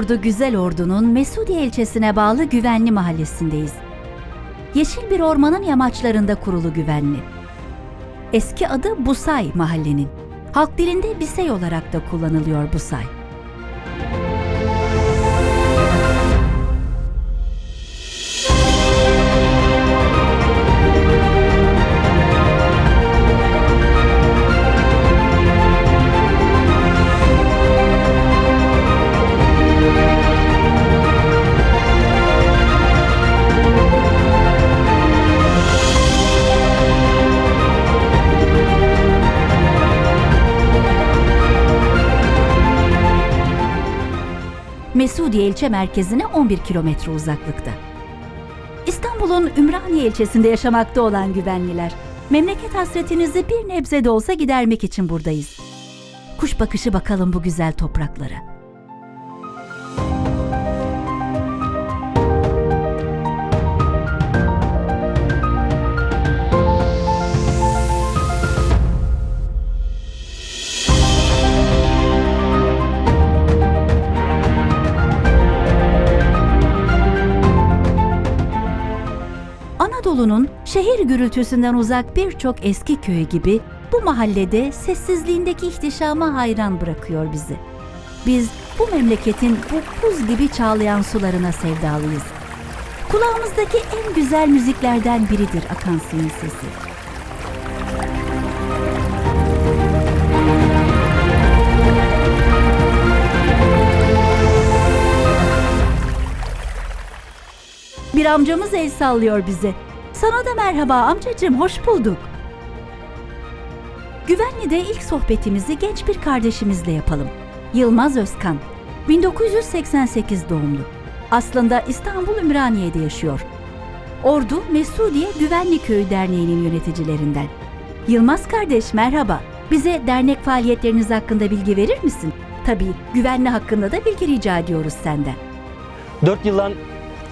Yurdu Güzel Ordu'nun Mesudiye ilçesine bağlı Güvenli mahallesindeyiz. Yeşil bir ormanın yamaçlarında kurulu Güvenli. Eski adı Busay mahallenin. Halk dilinde Bisey olarak da kullanılıyor Busay. Mesudiye ilçe merkezine 11 kilometre uzaklıkta. İstanbul'un Ümraniye ilçesinde yaşamakta olan güvenliler, memleket hasretinizi bir nebze de olsa gidermek için buradayız. Kuş bakışı bakalım bu güzel topraklara. Anadolu'nun şehir gürültüsünden uzak birçok eski köyü gibi bu mahallede sessizliğindeki ihtişama hayran bırakıyor bizi. Biz bu memleketin bu buz gibi çağlayan sularına sevdalıyız. Kulağımızdaki en güzel müziklerden biridir akan suyun sesi. Bir amcamız el sallıyor bize. Sana da merhaba amcacığım, hoş bulduk. Güvenli'de ilk sohbetimizi genç bir kardeşimizle yapalım. Yılmaz Özkan. 1988 doğumlu. Aslında İstanbul Ümraniye'de yaşıyor. Ordu Mesudiye Güvenli Köyü Derneği'nin yöneticilerinden. Yılmaz kardeş merhaba. Bize dernek faaliyetleriniz hakkında bilgi verir misin? Tabii güvenli hakkında da bilgi rica ediyoruz senden. 4 yıldan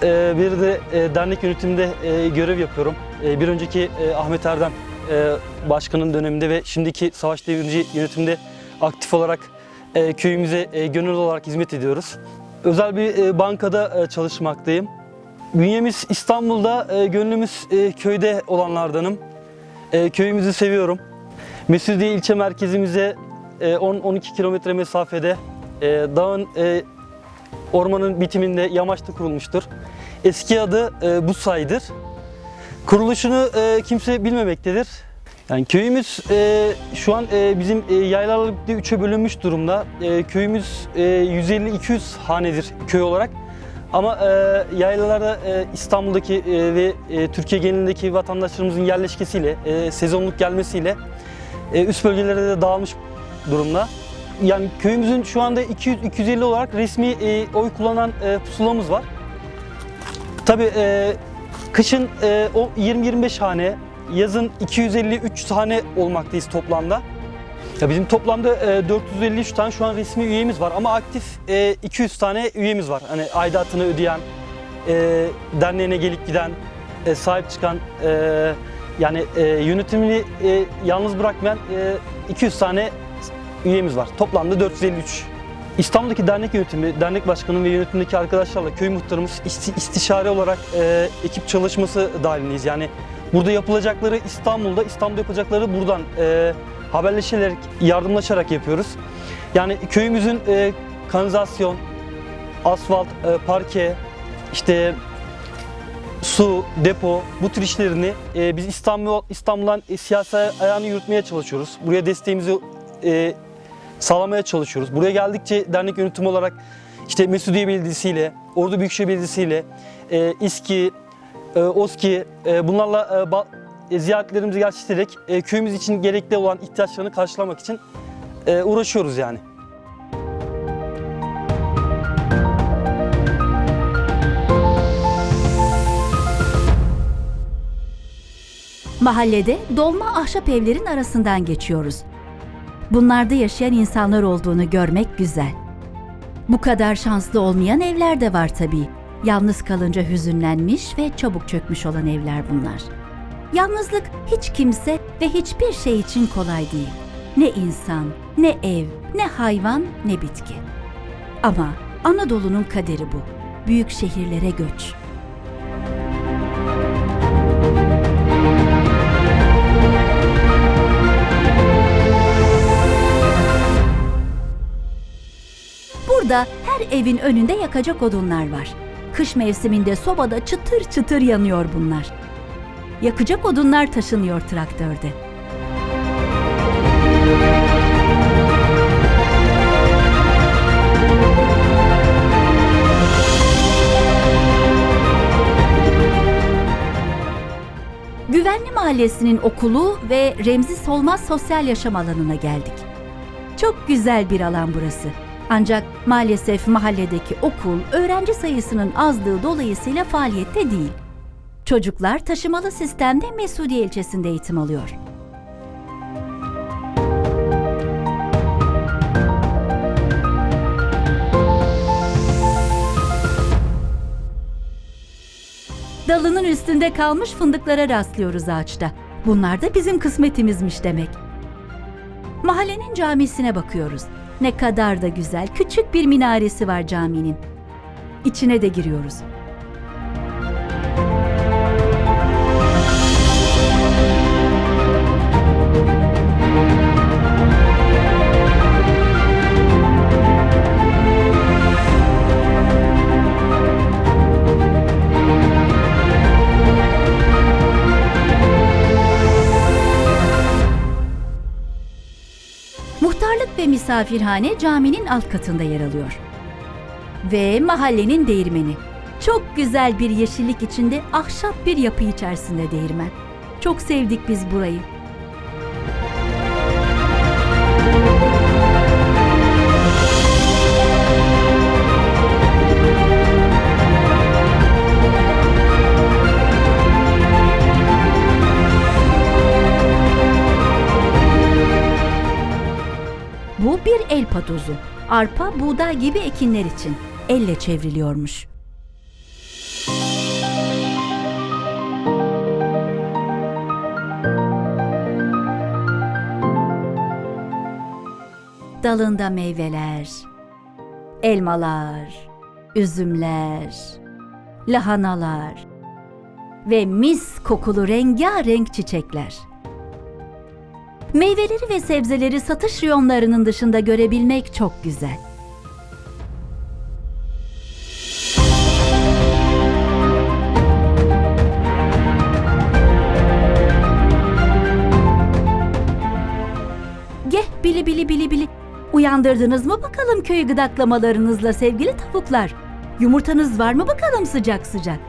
e, beri de e, dernek yönetiminde e, görev yapıyorum. E, bir önceki Ahmet Erdem başkanın döneminde ve şimdiki Savaş Devrimci yönetimde aktif olarak e, köyümüze gönüllü olarak hizmet ediyoruz. Özel bir bankada çalışmaktayım. Bünyemiz İstanbul'da, e, gönlümüz köyde olanlardanım. Köyümüzü seviyorum. Mesudiye ilçe merkezimize e, 10-12 kilometre mesafede dağın ormanın bitiminde yamaçta kurulmuştur. Eski adı e, Busay'dır. Kuruluşunu e, kimse bilmemektedir. Yani köyümüz e, şu an e, bizim e, yaylalarla üçe bölünmüş durumda. E, köyümüz e, 150-200 hanedir köy olarak. Ama e, yaylalarda e, İstanbul'daki e, ve e, Türkiye genelindeki vatandaşlarımızın yerleşkesiyle, e, sezonluk gelmesiyle e, üst bölgelere de dağılmış durumda. Yani köyümüzün şu anda 200-250 olarak resmi e, oy kullanan e, pusulamız var. Tabii e, kışın e, o 20-25 hane, yazın 250-300 hane olmaktayız toplamda. Ya bizim toplamda e, 453 tane şu an resmi üyemiz var ama aktif e, 200 tane üyemiz var. Hani aidatını ödeyen, e, derneğine gelip giden, e, sahip çıkan, e, yani e, yönetimini e, yalnız bırakmayan e, 200 tane üyemiz var. Toplamda 453 İstanbul'daki dernek yönetimi, dernek başkanı ve yönetimdeki arkadaşlarla köy muhtarımız isti- istişare olarak e, ekip çalışması dahilindeyiz. Yani burada yapılacakları İstanbul'da, İstanbul'da yapılacakları buradan e, haberleşerek, yardımlaşarak yapıyoruz. Yani köyümüzün e, kanalizasyon, asfalt, e, parke, işte su, depo bu tür işlerini e, biz İstanbul İstanbul'dan e, siyasi ayağını yürütmeye çalışıyoruz. Buraya desteğimizi e, sağlamaya çalışıyoruz. Buraya geldikçe dernek yönetimi olarak işte Mesudiye Belediyesi ile, Ordu Büyükşehir Belediyesi ile, e, İSKİ, e, OSKİ e, bunlarla e, e, ziyaretlerimizi gerçekleştirerek e, köyümüz için gerekli olan ihtiyaçlarını karşılamak için e, uğraşıyoruz yani. Mahallede dolma ahşap evlerin arasından geçiyoruz. Bunlarda yaşayan insanlar olduğunu görmek güzel. Bu kadar şanslı olmayan evler de var tabii. Yalnız kalınca hüzünlenmiş ve çabuk çökmüş olan evler bunlar. Yalnızlık hiç kimse ve hiçbir şey için kolay değil. Ne insan, ne ev, ne hayvan, ne bitki. Ama Anadolu'nun kaderi bu. Büyük şehirlere göç. Burada her evin önünde yakacak odunlar var. Kış mevsiminde sobada çıtır çıtır yanıyor bunlar. Yakacak odunlar taşınıyor traktörde. Güvenli Mahallesi'nin okulu ve Remzi Solmaz Sosyal Yaşam Alanı'na geldik. Çok güzel bir alan burası. Ancak maalesef mahalledeki okul öğrenci sayısının azlığı dolayısıyla faaliyette değil. Çocuklar taşımalı sistemde Mesudiye ilçesinde eğitim alıyor. Dalının üstünde kalmış fındıklara rastlıyoruz ağaçta. Bunlar da bizim kısmetimizmiş demek. Mahallenin camisine bakıyoruz. Ne kadar da güzel, küçük bir minaresi var caminin. İçine de giriyoruz. Misafirhane caminin alt katında yer alıyor. Ve mahallenin değirmeni. Çok güzel bir yeşillik içinde ahşap bir yapı içerisinde değirmen. Çok sevdik biz burayı. Bir el patozu. Arpa, buğday gibi ekinler için. Elle çevriliyormuş. Dalında meyveler, elmalar, üzümler, lahanalar ve mis kokulu rengarenk çiçekler. Meyveleri ve sebzeleri satış reyonlarının dışında görebilmek çok güzel. Geh bili bili bili bili. Uyandırdınız mı bakalım köy gıdaklamalarınızla sevgili tavuklar? Yumurtanız var mı bakalım sıcak sıcak?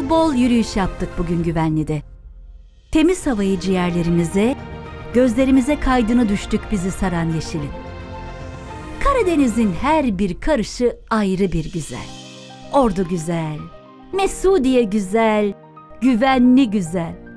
Bol bol yürüyüş yaptık bugün güvenlide. Temiz havayı ciğerlerimize, gözlerimize kaydını düştük bizi saran yeşilin. Karadeniz'in her bir karışı ayrı bir güzel. Ordu güzel, Mesudiye güzel, güvenli güzel.